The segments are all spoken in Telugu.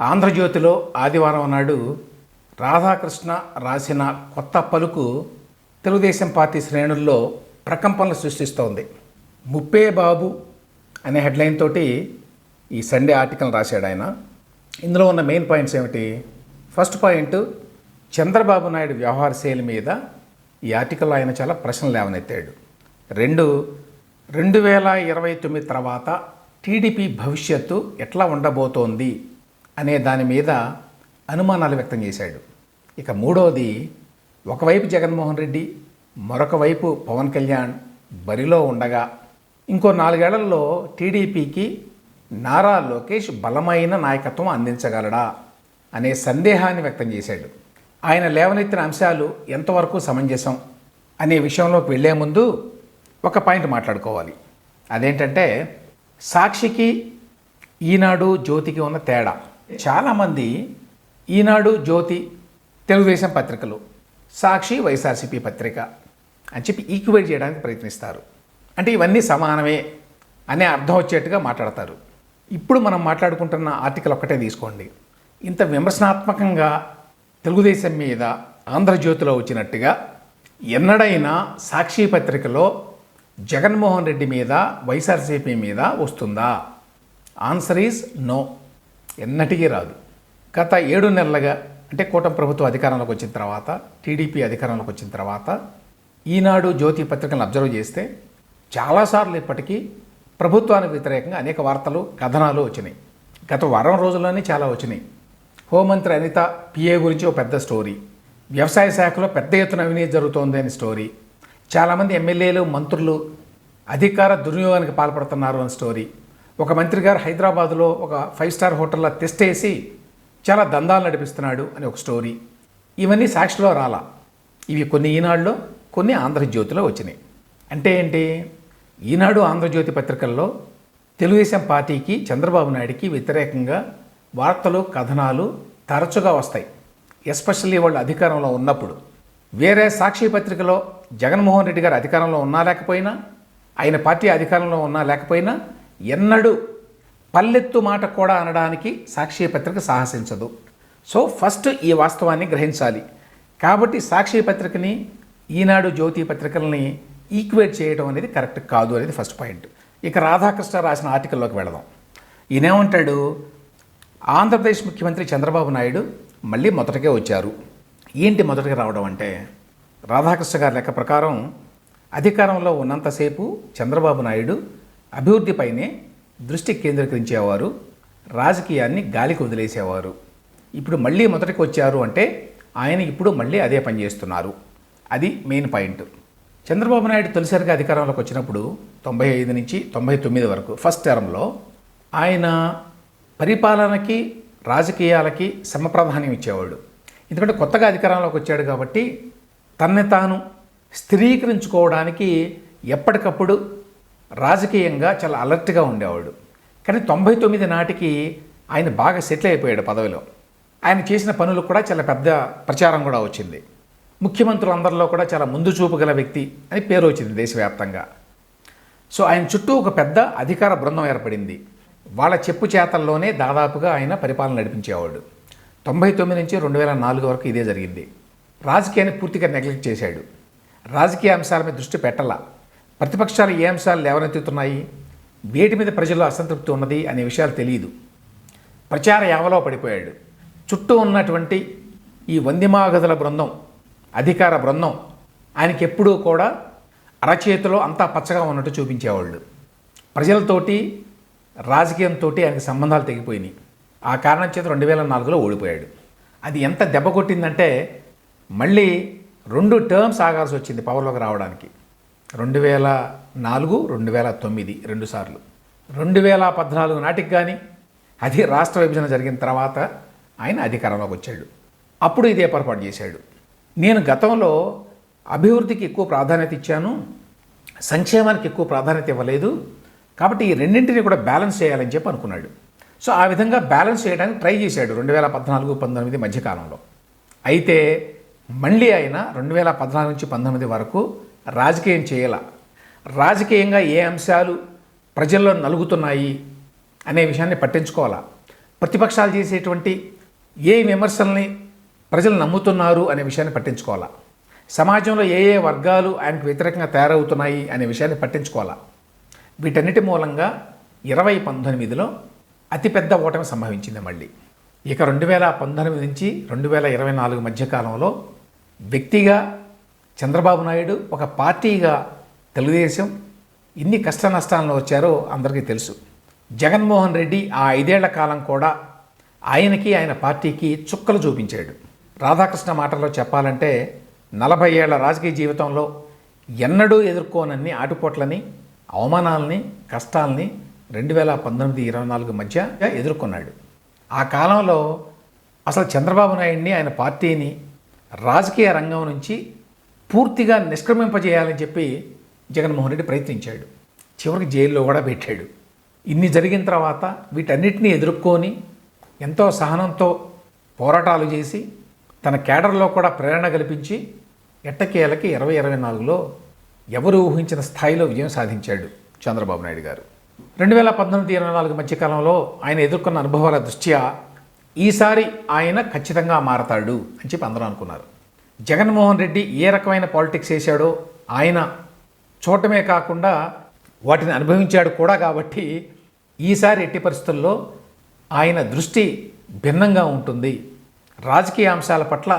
ఆంధ్రజ్యోతిలో ఆదివారం నాడు రాధాకృష్ణ రాసిన కొత్త పలుకు తెలుగుదేశం పార్టీ శ్రేణుల్లో ప్రకంపనలు సృష్టిస్తోంది. ముప్పే బాబు అనే హెడ్లైన్ తోటి ఈ సండే ఆర్టికల్ రాశాడు ఆయన. ఇందులో ఉన్న మెయిన్ పాయింట్స్ ఏమిటి? ఫస్ట్ పాయింట్ చంద్రబాబు నాయుడు వ్యవహార శైలి మీద ఈ ఆర్టికల్లో ఆయన చాలా ప్రశ్నలు లేవనెత్తాడు. రెండు రెండు వేల ఇరవై తొమ్మిది తర్వాత టీడీపీ భవిష్యత్తు ఎట్లా ఉండబోతోంది? అనే దాని మీద అనుమానాలు వ్యక్తం చేశాడు. ఇక మూడవది ఒకవైపు జగన్మోహన్ రెడ్డి మరొక వైపు పవన్ కళ్యాణ్ బరిలో ఉండగా ఇంకో నాలుగేళ్ళలో టీడీపీకి నారా లోకేష్ బలమైన నాయకత్వం అందించగలడా అనే సందేహాన్ని వ్యక్తం చేశాడు. ఆయన లేవనెత్తిన అంశాలు ఎంతవరకు సమంజసం అనే విషయంలోకి వెళ్ళే ముందు ఒక పాయింట్ మాట్లాడుకోవాలి. అదేంటంటే సాక్షికి ఈనాడు జ్యోతికి ఉన్న తేడా. చాలామంది ఈనాడు జ్యోతి తెలుగుదేశం పత్రికలు సాక్షి వైఎస్ఆర్సీపీ పత్రిక అని చెప్పి ఈక్వేట్ చేయడానికి ప్రయత్నిస్తారు. అంటే ఇవన్నీ సమానమే అనే అర్థం వచ్చేట్టుగా మాట్లాడతారు. ఇప్పుడు మనం మాట్లాడుకుంటున్న ఆర్టికల్ ఒక్కటే తీసుకోండి. ఇంత విమర్శనాత్మకంగా తెలుగుదేశం మీద ఆంధ్రజ్యోతిలో వచ్చినట్టుగా ఎన్నడైనా సాక్షి పత్రికలో జగన్మోహన్ రెడ్డి మీద వైఎస్ఆర్సీపీ మీద వస్తుందా? ఆన్సర్ ఈజ్ నో ఎన్నటికీ రాదు. గత ఏడు నెలలుగా అంటే కూటమి ప్రభుత్వం అధికారంలోకి వచ్చిన తర్వాత టీడీపీ అధికారంలోకి వచ్చిన తర్వాత ఈనాడు జ్యోతి పత్రికలను అబ్జర్వ్ చేస్తే చాలాసార్లు ఇప్పటికీ ప్రభుత్వానికి వ్యతిరేకంగా అనేక వార్తలు కథనాలు వచ్చినాయి. గత వారం రోజుల్లోనే చాలా వచ్చినాయి. హోంమంత్రి అనిత పిఏ గురించి ఒక పెద్ద స్టోరీ. వ్యవసాయ శాఖలో పెద్ద ఎత్తున అవినీతి జరుగుతోంది అని స్టోరీ. చాలామంది ఎమ్మెల్యేలు మంత్రులు అధికార దుర్వినియోగానికి పాల్పడుతున్నారు అని స్టోరీ. ఒక మంత్రి గారు హైదరాబాద్లో ఒక ఫైవ్ స్టార్ హోటల్లో టెస్ట్ వేసి చాలా దందాలు నడిపిస్తున్నాడు అని ఒక స్టోరీ ఇవన్నీ సాక్షిలో రాలా. ఇవి కొన్ని ఈనాడులో కొన్ని ఆంధ్రజ్యోతిలో వచ్చినాయి. అంటే ఏంటి? ఈనాడు ఆంధ్రజ్యోతి పత్రికల్లో తెలుగుదేశం పార్టీకి చంద్రబాబు నాయుడికి వ్యతిరేకంగా వార్తలు కథనాలు తరచుగా వస్తాయి. ఎస్పెషల్లీ వాళ్ళు అధికారంలో ఉన్నప్పుడు. వేరే సాక్షి పత్రికలో జగన్మోహన్ రెడ్డి గారు అధికారంలో ఉన్నా లేకపోయినా ఆయన పార్టీ అధికారంలో ఉన్నా లేకపోయినా ఎన్నడూ పల్లెత్తు మాట కూడా అనడానికి సాక్షి పత్రిక సాహసించదు. సో ఫస్ట్ ఈ వాస్తవాన్ని గ్రహించాలి. కాబట్టి సాక్షి పత్రికని ఈనాడు జ్యోతి పత్రికల్ని ఈక్వేట్ చేయడం అనేది కరెక్ట్ కాదు అనేది ఫస్ట్ పాయింట్. ఇక రాధాకృష్ణ రాసిన ఆర్టికల్లోకి వెళదాం. ఈయనేమంటాడు? ఆంధ్రప్రదేశ్ ముఖ్యమంత్రి చంద్రబాబు నాయుడు మళ్ళీ మొదటకే వచ్చారు. ఏంటి మొదటగా రావడం అంటే రాధాకృష్ణ గారి లెక్క ప్రకారం అధికారంలో ఉన్నంతసేపు చంద్రబాబు నాయుడు అభివృద్ధిపైనే దృష్టి కేంద్రీకరించేవారు రాజకీయాన్ని గాలికి వదిలేసేవారు. ఇప్పుడు మళ్ళీ మొదటికి వచ్చారు అంటే ఆయన ఇప్పుడు మళ్ళీ అదే పని చేస్తున్నారు. అది మెయిన్ పాయింట్ చంద్రబాబు నాయుడు తొలిసారిగా అధికారంలోకి వచ్చినప్పుడు తొంభై ఐదు నుంచి తొంభై తొమ్మిది వరకు ఫస్ట్ టర్మ్లో ఆయన పరిపాలనకి రాజకీయాలకి సమప్రాధాన్యం ఇచ్చేవాడు. ఎందుకంటే కొత్తగా అధికారంలోకి వచ్చాడు కాబట్టి తనని తాను స్థిరీకరించుకోవడానికి ఎప్పటికప్పుడు రాజకీయంగా చాలా అలర్ట్గా ఉండేవాడు. కానీ తొంభై తొమ్మిది నాటికి ఆయన బాగా సెటిల్ అయిపోయాడు పదవిలో. ఆయన చేసిన పనులు కూడా చాలా పెద్ద ప్రచారం కూడా వచ్చింది. ముఖ్యమంత్రులందరిలో కూడా చాలా ముందు చూపు గల వ్యక్తి అని పేరు వచ్చింది దేశవ్యాప్తంగా. సో ఆయన చుట్టూ ఒక పెద్ద అధికార బృందం ఏర్పడింది. వాళ్ళ చెప్పు చేతల్లోనే దాదాపుగా ఆయన పరిపాలన నడిపించేవాడు. తొంభై తొమ్మిది నుంచి రెండు వేల నాలుగు వరకు ఇదే జరిగింది. రాజకీయాన్ని పూర్తిగా నెగ్లెక్ట్ చేశాడు. రాజకీయ అంశాల మీద దృష్టి పెట్టాల. ప్రతిపక్షాలు ఏ అంశాలు లేవనెత్తుతున్నాయి? వేటి మీద ప్రజల్లో అసంతృప్తి ఉన్నది అనే విషయాలు తెలియదు. ప్రచార యావలో పడిపోయాడు. చుట్టూ ఉన్నటువంటి ఈ వందిమాగదుల బృందం అధికార బృందం ఆయనకి ఎప్పుడూ కూడా అరచేతిలో అంతా పచ్చగా ఉన్నట్టు చూపించేవాళ్ళు. ప్రజలతోటి రాజకీయంతో ఆయనకి సంబంధాలు తెగిపోయినాయి. ఆ కారణం చేత రెండు వేల నాలుగులో ఓడిపోయాడు. అది ఎంత దెబ్బ కొట్టిందంటే మళ్ళీ రెండు టర్మ్స్ ఆగాల్సి వచ్చింది పవర్లోకి రావడానికి. రెండు వేల నాలుగు రెండు వేల తొమ్మిది రెండు సార్లు. రెండు వేల పద్నాలుగు నాటికి కానీ అది రాష్ట్ర విభజన జరిగిన తర్వాత ఆయన అధికారంలోకి వచ్చాడు. అప్పుడు ఇదే పొరపాటు చేశాడు. నేను గతంలో అభివృద్ధికి ఎక్కువ ప్రాధాన్యత ఇచ్చాను సంక్షేమానికి ఎక్కువ ప్రాధాన్యత ఇవ్వలేదు కాబట్టి ఈ రెండింటిని కూడా బ్యాలెన్స్ చేయాలని చెప్పి అనుకున్నాడు. సో ఆ విధంగా బ్యాలెన్స్ చేయడానికి ట్రై చేశాడు రెండు వేల పద్నాలుగు పంతొమ్మిది మధ్యకాలంలో. అయితే మళ్ళీ ఆయన రెండు వేల పద్నాలుగు నుంచి పంతొమ్మిది వరకు రాజకీయం చేయాల. రాజకీయంగా ఏ అంశాలు ప్రజల్లో నలుగుతున్నాయి అనే విషయాన్ని పట్టించుకోవాలా. ప్రతిపక్షాలు చేసేటువంటి ఏ విమర్శల్ని ప్రజలు నమ్ముతున్నారు అనే విషయాన్ని పట్టించుకోవాలా. సమాజంలో ఏ ఏ వర్గాలు ఆయనకు వ్యతిరేకంగా తయారవుతున్నాయి అనే విషయాన్ని పట్టించుకోవాలా. వీటన్నిటి మూలంగా ఇరవై పంతొమ్మిదిలో అతిపెద్ద ఓటమి సంభవించింది మళ్ళీ. ఇక రెండు వేల పంతొమ్మిది నుంచి రెండు వేల ఇరవై నాలుగు మధ్యకాలంలో వ్యక్తిగా చంద్రబాబు నాయుడు ఒక పార్టీగా తెలుగుదేశం ఇన్ని కష్ట నష్టాలను వచ్చారో అందరికీ తెలుసు. జగన్మోహన్ రెడ్డి ఆ ఐదేళ్ళ కాలం కూడా ఆయనకి ఆయన పార్టీకి చుక్కలు చూపించాడు. రాధాకృష్ణ మాటల్లో చెప్పాలంటే నలభై ఏళ్ళ రాజకీయ జీవితంలో ఎన్నడూ ఎదుర్కోనన్ని ఆటుపోట్లని అవమానాలని కష్టాలని రెండు వేల పంతొమ్మిది ఇరవై నాలుగు మధ్య ఎదుర్కొన్నాడు. ఆ కాలంలో అసలు చంద్రబాబు నాయుడిని ఆయన పార్టీని రాజకీయ రంగం నుంచి పూర్తిగా నిష్క్రమింపజేయాలని చెప్పి జగన్మోహన్ రెడ్డి ప్రయత్నించాడు. చివరికి జైల్లో కూడా పెట్టాడు. ఇన్ని జరిగిన తర్వాత వీటన్నిటిని ఎదుర్కొని ఎంతో సహనంతో పోరాటాలు చేసి తన కేడర్లో కూడా ప్రేరణ కల్పించి ఎట్టకేలకి ఇరవై ఇరవై నాలుగులో ఎవరు ఊహించిన స్థాయిలో విజయం సాధించాడు చంద్రబాబు నాయుడు గారు. రెండు వేల పంతొమ్మిది ఇరవై నాలుగు మధ్యకాలంలో ఆయన ఎదుర్కొన్న అనుభవాల దృష్ట్యా ఈసారి ఆయన ఖచ్చితంగా మారతాడు అని చెప్పి అందరూ అనుకున్నారు. జగన్మోహన్ రెడ్డి ఏ రకమైన పాలిటిక్స్ చేశాడో ఆయన చూడటమే కాకుండా వాటిని అనుభవించాడు కూడా కాబట్టి ఈసారి ఎట్టి పరిస్థితుల్లో ఆయన దృష్టి భిన్నంగా ఉంటుంది. రాజకీయ అంశాల పట్ల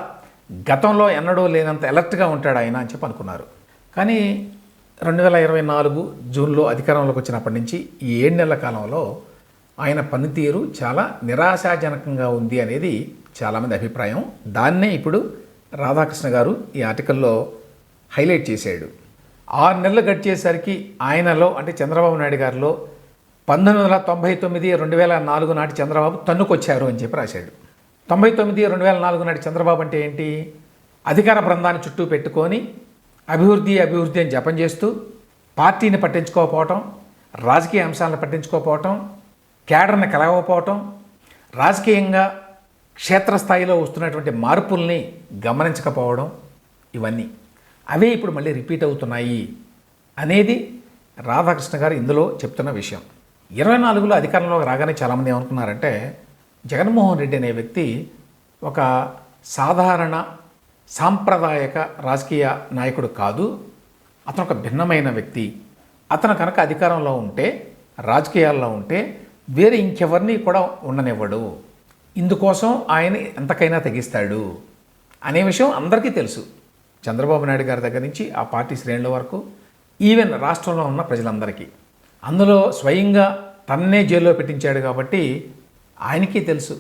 గతంలో ఎన్నడూ లేనంత ఎలర్ట్గా ఉంటాడు ఆయన అని చెప్పి అనుకున్నారు. కానీ రెండు వేల ఇరవై నాలుగు జూన్లో అధికారంలోకి వచ్చినప్పటి నుంచి ఈ ఏడు నెలల కాలంలో ఆయన పనితీరు చాలా నిరాశాజనకంగా ఉంది అనేది చాలామంది అభిప్రాయం. దాన్నే ఇప్పుడు రాధాకృష్ణ గారు ఈ ఆర్టికల్లో హైలైట్ చేశాడు. ఆరు నెలలు గడిచేసరికి ఆయనలో అంటే చంద్రబాబు నాయుడు గారిలో పంతొమ్మిది వందల తొంభై తొమ్మిది రెండు వేల నాలుగు నాటి చంద్రబాబు తన్నుకొచ్చారు అని చెప్పి రాశాడు. తొంభై తొమ్మిది రెండు వేల నాలుగు నాటి చంద్రబాబు అంటే ఏంటి? అధికార బృందాన్ని చుట్టూ పెట్టుకొని అభివృద్ధి అభివృద్ధి అని జపం చేస్తూ పార్టీని పట్టించుకోకపోవటం రాజకీయ అంశాలను పట్టించుకోకపోవటం కేడర్ని కలగకపోవటం రాజకీయంగా క్షేత్రస్థాయిలో వస్తున్నటువంటి మార్పుల్ని గమనించకపోవడం ఇవన్నీ. అవే ఇప్పుడు మళ్ళీ రిపీట్ అవుతున్నాయి అనేది రాధాకృష్ణ గారు ఇందులో చెప్తున్న విషయం. ఇరవై నాలుగులో అధికారంలోకి రాగానే చాలామంది ఏమనుకున్నారంటే జగన్మోహన్ రెడ్డి అనే వ్యక్తి ఒక సాధారణ సాంప్రదాయక రాజకీయ నాయకుడు కాదు అతను ఒక భిన్నమైన వ్యక్తి. అతను కనుక అధికారంలో ఉంటే రాజకీయాల్లో ఉంటే వేరే ఇంకెవరిని కూడా ఉండనివ్వడు. ఇందుకోసం ఆయన ఎంతకైనా తెగిస్తాడు అనే విషయం అందరికీ తెలుసు. చంద్రబాబు నాయుడు గారి దగ్గర నుంచి ఆ పార్టీ శ్రేణుల వరకు ఈవెన్ రాష్ట్రంలో ఉన్న ప్రజలందరికీ. అందులో స్వయంగా తన్నే జైల్లో పెట్టించాడు కాబట్టి ఆయనకి తెలుసు.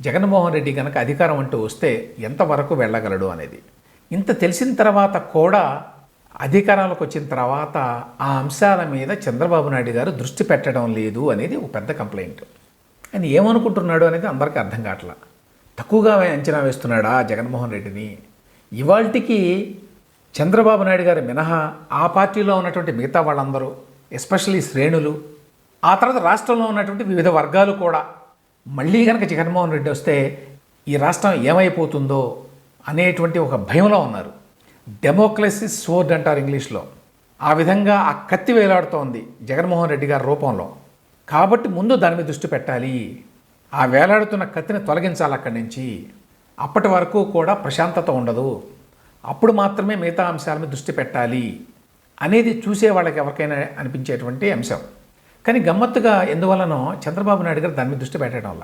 జగన్మోహన్ రెడ్డి కనుక అధికారం అంటూ వస్తే ఎంతవరకు వెళ్ళగలడు అనేది. ఇంత తెలిసిన తర్వాత కూడా అధికారంలోకి వచ్చిన తర్వాత ఆ అంశాల మీద చంద్రబాబు నాయుడు గారు దృష్టి పెట్టడం లేదు అనేది ఒక పెద్ద కంప్లైంట్. ఆయన ఏమనుకుంటున్నాడు అనేది అందరికీ అర్థం కావట్లా. తక్కువగా అంచనా వేస్తున్నాడా జగన్మోహన్ రెడ్డిని? ఇవాళకి చంద్రబాబు నాయుడు గారి మినహా ఆ పార్టీలో ఉన్నటువంటి మిగతా వాళ్ళందరూ ఎస్పెషల్లీ శ్రేణులు ఆ తర్వాత రాష్ట్రంలో ఉన్నటువంటి వివిధ వర్గాలు కూడా మళ్ళీ కనుక జగన్మోహన్ రెడ్డి వస్తే ఈ రాష్ట్రం ఏమైపోతుందో అనేటువంటి ఒక భయంలో ఉన్నారు. డెమోక్రసీ సోర్డ్ అంటారు ఇంగ్లీష్లో. ఆ విధంగా ఆ కత్తి వేలాడుతోంది జగన్మోహన్ రెడ్డి గారి రూపంలో. కాబట్టి ముందు దాని మీద దృష్టి పెట్టాలి. ఆ వేలాడుతున్న కత్తిని తొలగించాలి అక్కడి నుంచి. అప్పటి వరకు కూడా ప్రశాంతత ఉండదు. అప్పుడు మాత్రమే మిగతా అంశాల మీద దృష్టి పెట్టాలి అనేది చూసే వాళ్ళకి ఎవరికైనా అనిపించేటువంటి అంశం. కానీ గమ్మత్తుగా ఎందువలనో చంద్రబాబు నాయుడు గారు దాని మీద దృష్టి పెట్టడం వల్ల.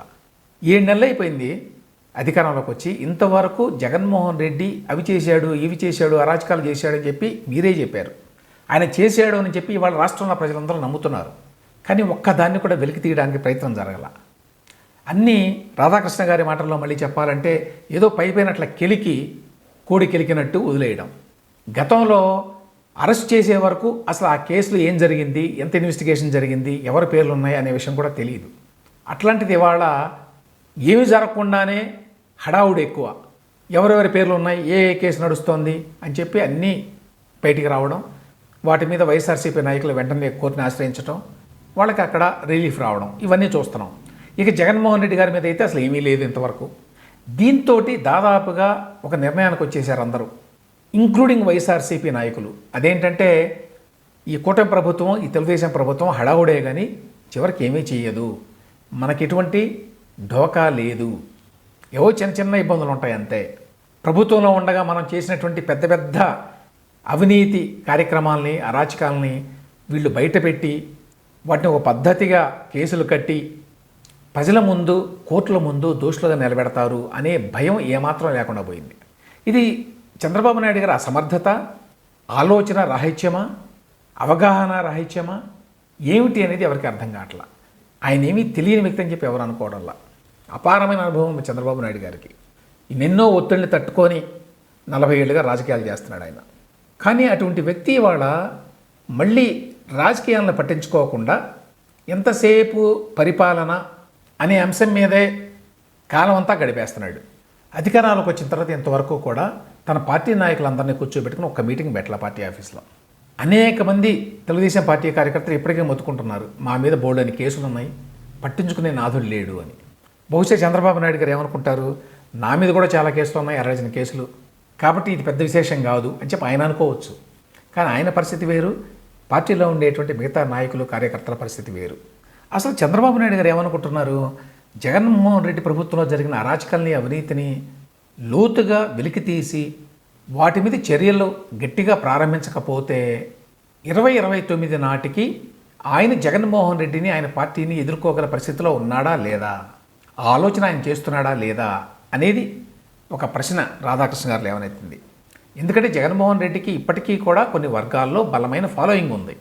ఏడు నెలలు అయిపోయింది అధికారంలోకి వచ్చి. ఇంతవరకు జగన్మోహన్ రెడ్డి అవి చేశాడు ఇవి చేశాడు అరాచకాలు చేశాడని చెప్పి మీరే చెప్పారు. ఆయన చేశాడు అని చెప్పి ఇవాళ రాష్ట్రంలో ప్రజలందరూ నమ్ముతున్నారు. కానీ ఒక్కదాన్ని కూడా వెలికి తీయడానికి ప్రయత్నం జరగల. అన్నీ రాధాకృష్ణ గారి మాటల్లో మళ్ళీ చెప్పాలంటే ఏదో పైపోయినట్ల కెలికి కోడి కెలికినట్టు వదిలేయడం. గతంలో అరెస్ట్ చేసే వరకు అసలు ఆ కేసులో ఏం జరిగింది ఎంత ఇన్వెస్టిగేషన్ జరిగింది ఎవరి పేర్లు ఉన్నాయి అనే విషయం కూడా తెలియదు. అట్లాంటిది ఇవాళ ఏమి జరగకుండానే హడావుడు ఎక్కువ. ఎవరెవరి పేర్లు ఉన్నాయి ఏ ఏ కేసు నడుస్తోంది అని చెప్పి అన్నీ బయటికి రావడం వాటి మీద వైఎస్ఆర్సీపీ నాయకులు వెంటనే కోర్టుని ఆశ్రయించడం వాళ్ళకి అక్కడ రిలీఫ్ రావడం ఇవన్నీ చూస్తున్నాం. ఇక జగన్మోహన్ రెడ్డి గారి మీద అయితే అసలు ఏమీ లేదు ఇంతవరకు. దీంతో దాదాపుగా ఒక నిర్ణయానికి వచ్చేసారు అందరూ ఇంక్లూడింగ్ వైఎస్ఆర్సీపీ నాయకులు. అదేంటంటే ఈ కూటమి ప్రభుత్వం ఈ తెలుగుదేశం ప్రభుత్వం హడావుడే కానీ చివరికి ఏమీ చేయదు మనకి ఎటువంటి ఢోకా లేదు. ఏవో చిన్న చిన్న ఇబ్బందులు ఉంటాయి అంతే. ప్రభుత్వంలో ఉండగా మనం చేసినటువంటి పెద్ద పెద్ద అవినీతి కార్యక్రమాలని అరాచకాలని వీళ్ళు బయటపెట్టి వాటిని ఒక పద్ధతిగా కేసులు కట్టి ప్రజల ముందు కోర్టుల ముందు దోషులుగా నిలబెడతారు అనే భయం ఏమాత్రం లేకుండా పోయింది. ఇది చంద్రబాబు నాయుడు గారి అసమర్థత ఆలోచన రాహిత్యమా అవగాహన రాహిత్యమా ఏమిటి అనేది ఎవరికి అర్థం కావట్లా? ఆయన ఏమీ తెలియని వ్యక్తి అని చెప్పి ఎవరు అనుకోవడంలా? అపారమైన అనుభవం చంద్రబాబు నాయుడు గారికి. ఎన్నెన్నో ఒత్తిడిని తట్టుకొని నలభై ఏళ్ళుగా రాజకీయాలు చేస్తున్నాడు ఆయన. కానీ అటువంటి వ్యక్తి ఇవాళ మళ్ళీ రాజకీయాలను పట్టించుకోకుండా ఎంతసేపు పరిపాలన అనే అంశం మీదే కాలం అంతా గడిపేస్తున్నాడు. అధికారాలకు వచ్చిన తర్వాత ఇంతవరకు కూడా తన పార్టీ నాయకులందరినీ కూర్చోబెట్టుకుని ఒక మీటింగ్ పెట్టాల పార్టీ ఆఫీస్లో. అనేక మంది తెలుగుదేశం పార్టీ కార్యకర్తలు ఇప్పటికే మొత్తుకుంటున్నారు. మా మీద బోల్డ్ అని కేసులు ఉన్నాయి. పట్టించుకునే నాథుడు లేడు అని. బహుశా చంద్రబాబు నాయుడు గారు ఏమనుకుంటారు? నా మీద కూడా చాలా కేసులు ఉన్నాయి అరడజన కేసులు. కాబట్టి ఇది పెద్ద విశేషం కాదు అని చెప్పి ఆయన అనుకోవచ్చు. కానీ ఆయన పరిస్థితి వేరు. పార్టీలో ఉండేటువంటి మిగతా నాయకులు కార్యకర్తల పరిస్థితి వేరు. అసలు చంద్రబాబు నాయుడు గారు ఏమనుకుంటున్నారు? జగన్మోహన్ రెడ్డి ప్రభుత్వంలో జరిగిన అరాచకాల్ని అవినీతిని లోతుగా వెలికి తీసి వాటి మీద చర్యలు గట్టిగా ప్రారంభించకపోతే ఇరవై ఇరవై తొమ్మిది నాటికి ఆయన జగన్మోహన్ రెడ్డిని ఆయన పార్టీని ఎదుర్కోగల పరిస్థితిలో ఉన్నాడా లేదా? ఆలోచన ఆయన చేస్తున్నాడా లేదా? అనేది ఒక ప్రశ్న రాధాకృష్ణ గారు లేవనెత్తింది ఎందుకంటే జగన్మోహన్ రెడ్డికి ఇప్పటికీ కూడా కొన్ని వర్గాల్లో బలమైన ఫాలోయింగ్ ఉంది.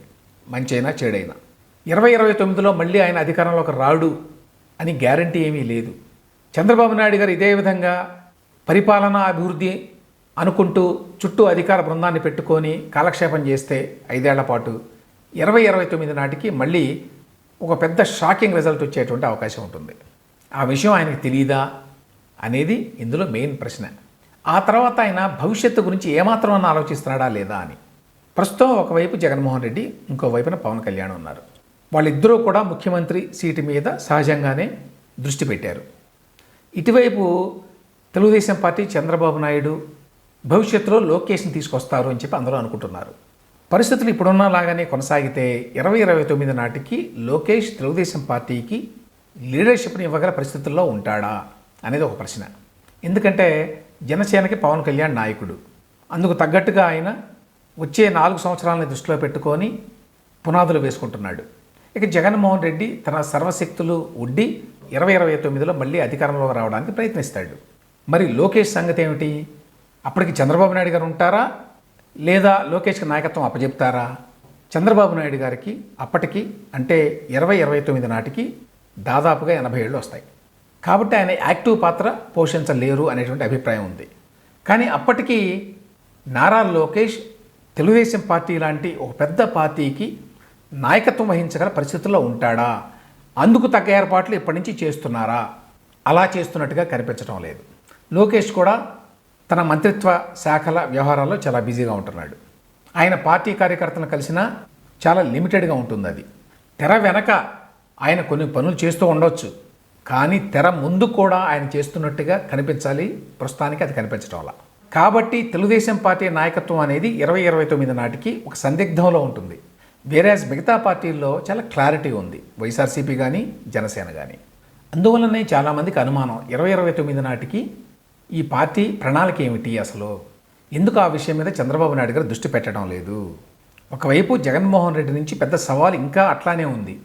మంచైనా చెడైనా. ఇరవై ఇరవై తొమ్మిదిలో మళ్ళీ ఆయన అధికారంలోకి రాడు అని గ్యారంటీ ఏమీ లేదు. చంద్రబాబు నాయుడు గారు ఇదే విధంగా పరిపాలనా అభివృద్ధి అనుకుంటూ చుట్టూ అధికార బృందాన్ని పెట్టుకొని కాలక్షేపం చేస్తే ఐదేళ్ళ పాటు ఇరవై ఇరవై తొమ్మిది నాటికి మళ్ళీ ఒక పెద్ద షాకింగ్ రిజల్ట్ వచ్చేటువంటి అవకాశం ఉంటుంది. ఆ విషయం ఆయనకు తెలియదా అనేది ఇందులో మెయిన్ ప్రశ్న. ఆ తర్వాత ఆయన భవిష్యత్తు గురించి ఏమాత్రం అన్న ఆలోచిస్తున్నాడా లేదా అని. ప్రస్తుతం ఒకవైపు జగన్మోహన్ రెడ్డి ఇంకో వైపున పవన్ కళ్యాణ్ ఉన్నారు. వాళ్ళిద్దరూ కూడా ముఖ్యమంత్రి సీటు మీద సహజంగానే దృష్టి పెట్టారు. ఇటువైపు తెలుగుదేశం పార్టీ చంద్రబాబు నాయుడు భవిష్యత్తులో లోకేష్ని తీసుకొస్తారు అని చెప్పి అందరూ అనుకుంటున్నారు. పరిస్థితులు ఇప్పుడున్న లాగానే కొనసాగితే ఇరవై ఇరవై తొమ్మిది నాటికి లోకేష్ తెలుగుదేశం పార్టీకి లీడర్షిప్ని ఇవ్వగల పరిస్థితుల్లో ఉంటాడా అనేది ఒక ప్రశ్న. ఎందుకంటే జనసేనకి పవన్ కళ్యాణ్ నాయకుడు. అందుకు తగ్గట్టుగా ఆయన వచ్చే నాలుగు సంవత్సరాలని దృష్టిలో పెట్టుకొని పునాదులు వేసుకుంటున్నాడు. ఇక జగన్మోహన్ రెడ్డి తన సర్వశక్తులు ఉడ్డి ఇరవై ఇరవై తొమ్మిదిలో మళ్ళీ అధికారంలో రావడానికి ప్రయత్నిస్తాడు. మరి లోకేష్ సంగతి ఏమిటి? అప్పటికి చంద్రబాబు నాయుడు గారు ఉంటారా? లేదా లోకేష్కి నాయకత్వం అప్పజెప్తారా? చంద్రబాబు నాయుడు గారికి అప్పటికి అంటే ఇరవై ఇరవై తొమ్మిది నాటికి దాదాపుగా ఎనభై ఏళ్ళు వస్తాయి. కాబట్టి ఆయన యాక్టివ్ పాత్ర పోషించలేరు అనేటువంటి అభిప్రాయం ఉంది. కానీ అప్పటికీ నారా లోకేష్ తెలుగుదేశం పార్టీ లాంటి ఒక పెద్ద పార్టీకి నాయకత్వం వహించగల పరిస్థితుల్లో ఉంటాడా? అందుకు తగ్గ ఏర్పాట్లు ఇప్పటి నుంచి చేస్తున్నారా? అలా చేస్తున్నట్టుగా కనిపించడం లేదు. లోకేష్ కూడా తన మంత్రిత్వ శాఖల వ్యవహారాల్లో చాలా బిజీగా ఉంటున్నాడు. ఆయన పార్టీ కార్యకర్తలను కలిసినా చాలా లిమిటెడ్గా ఉంటుంది అది తెర వెనక ఆయన కొన్ని పనులు చేస్తూ ఉండొచ్చు. కానీ తెర ముందు కూడా ఆయన చేస్తున్నట్టుగా కనిపించాలి. ప్రస్తుతానికి అది కనిపించడం వల్ల. కాబట్టి తెలుగుదేశం పార్టీ నాయకత్వం అనేది ఇరవై ఇరవై తొమ్మిది నాటికి ఒక సందిగ్ధంలో ఉంటుంది. వేరేజ్ మిగతా పార్టీల్లో చాలా క్లారిటీ ఉంది. వైఎస్ఆర్సీపీ కానీ జనసేన కానీ అందువలనే చాలామందికి అనుమానం ఇరవై ఇరవై తొమ్మిది నాటికి ఈ పార్టీ ప్రణాళిక ఏమిటి అసలు? ఎందుకు ఆ విషయం మీద చంద్రబాబు నాయుడు గారు దృష్టి పెట్టడం లేదు? ఒకవైపు జగన్మోహన్ రెడ్డి నుంచి పెద్ద సవాల్ ఇంకా అట్లానే ఉంది.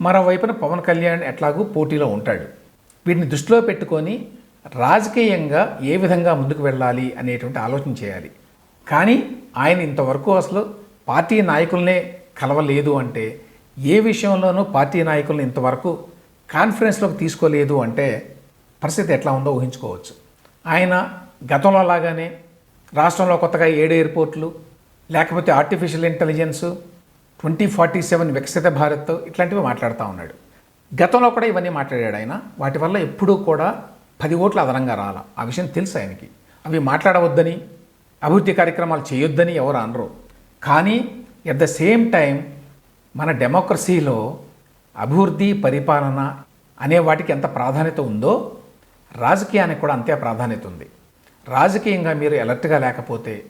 మరోవైపున పవన్ కళ్యాణ్ ఎట్లాగూ పోటీలో ఉంటాడు. వీటిని దృష్టిలో పెట్టుకొని రాజకీయంగా ఏ విధంగా ముందుకు వెళ్ళాలి అనేటువంటి ఆలోచన చేయాలి. కానీ ఆయన ఇంతవరకు అసలు పార్టీ నాయకులనే కలవలేదు అంటే ఏ విషయంలోనూ పార్టీ నాయకులను ఇంతవరకు కాన్ఫరెన్స్లోకి తీసుకోలేదు అంటే పరిస్థితి ఎట్లా ఉందో ఊహించుకోవచ్చు. ఆయన గతంలో లాగానే రాష్ట్రంలో కొత్తగా ఏడు ఎయిర్పోర్ట్లు లేకపోతే artificial intelligence twenty forty seven Viksit Bharat ఇట్లాంటివి మాట్లాడుతూ ఉన్నాడు. గతంలో కూడా ఇవన్నీ మాట్లాడాడు ఆయన. వాటి వల్ల ఎప్పుడూ కూడా పది ఓట్లు అదనంగా రాల. ఆ విషయం తెలుసు ఆయనకి. అవి మాట్లాడవద్దని అభివృద్ధి కార్యక్రమాలు చేయొద్దని ఎవరు అనరు. కానీ ఎట్ ద సేమ్ టైం మన డెమోక్రసీలో అభివృద్ధి పరిపాలన అనే వాటికి ఎంత ప్రాధాన్యత ఉందో రాజకీయానికి కూడా అంతే ప్రాధాన్యత ఉంది. రాజకీయంగా మీరు ఎలర్ట్గా లేకపోతే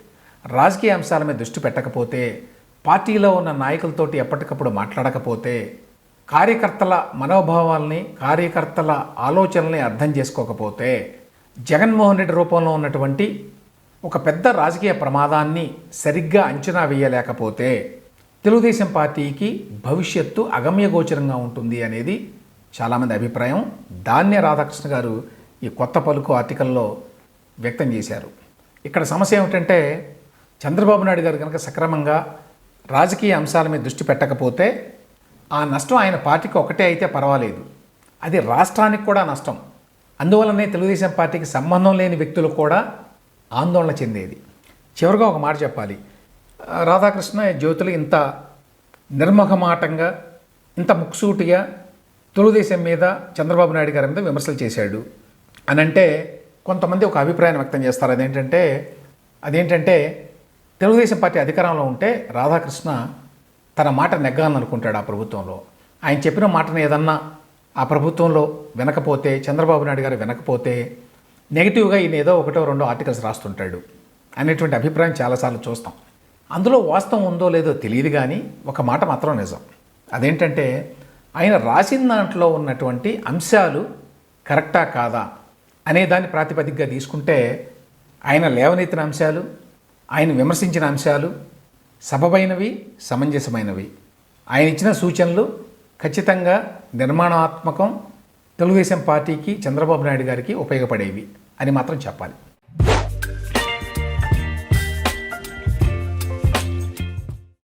రాజకీయ అంశాల మీద దృష్టి పెట్టకపోతే పార్టీలో ఉన్న నాయకులతోటి ఎప్పటికప్పుడు మాట్లాడకపోతే కార్యకర్తల మనోభావాల్ని కార్యకర్తల ఆలోచనల్ని అర్థం చేసుకోకపోతే జగన్మోహన్ రెడ్డి రూపంలో ఉన్నటువంటి ఒక పెద్ద రాజకీయ ప్రమాదాన్ని సరిగ్గా అంచనా వేయలేకపోతే తెలుగుదేశం పార్టీకి భవిష్యత్తు అగమ్యగోచరంగా ఉంటుంది అనేది చాలామంది అభిప్రాయం. దాన్నే రాధాకృష్ణ గారు ఈ కొత్త పలుకు ఆర్టికల్లో వ్యక్తం చేశారు. ఇక్కడ సమస్య ఏమిటంటే చంద్రబాబు నాయుడు గారు కనుక సక్రమంగా రాజకీయ అంశాల మీద దృష్టి పెట్టకపోతే ఆ నష్టం ఆయన పార్టీకి ఒకటే అయితే పర్వాలేదు. అది రాష్ట్రానికి కూడా నష్టం. అందువలనే తెలుగుదేశం పార్టీకి సంబంధం లేని వ్యక్తులు కూడా ఆందోళన చెందేది. చివరిగా ఒక మాట చెప్పాలి. రాధాకృష్ణ జ్యోతులు ఇంత నిర్మఘమాటంగా ఇంత ముక్సూటిగా తెలుగుదేశం మీద చంద్రబాబు నాయుడు గారి మీద విమర్శలు చేశాడు. అని అంటే కొంతమంది ఒక అభిప్రాయం వ్యక్తం చేస్తారు. అదేంటంటే అదేంటంటే తెలుగుదేశం పార్టీ అధికారంలో ఉంటే రాధాకృష్ణ తన మాట నెగ్గాలనుకుంటాడు ఆ ప్రభుత్వంలో. ఆయన చెప్పిన మాటను ఏదన్నా ఆ ప్రభుత్వంలో వినకపోతే చంద్రబాబు నాయుడు గారు వినకపోతే నెగిటివ్గా ఈయన ఏదో ఒకటో రెండో ఆర్టికల్స్ రాస్తుంటాడు అనేటువంటి అభిప్రాయం చాలాసార్లు చూస్తాం. అందులో వాస్తవం ఉందో లేదో తెలియదు కానీ ఒక మాట మాత్రం నిజం. అదేంటంటే ఆయన రాసిన దాంట్లో ఉన్నటువంటి అంశాలు కరెక్టా కాదా అనే దాన్ని ప్రాతిపదికగా తీసుకుంటే ఆయన లేవనెత్తిన అంశాలు ఆయన విమర్శించిన అంశాలు సబబైనవి సమంజసమైనవి. ఆయన ఇచ్చిన సూచనలు ఖచ్చితంగా నిర్మాణాత్మకం. తెలుగుదేశం పార్టీకి చంద్రబాబు నాయుడు గారికి ఉపయోగపడేవి అని మాత్రం చెప్పాలి.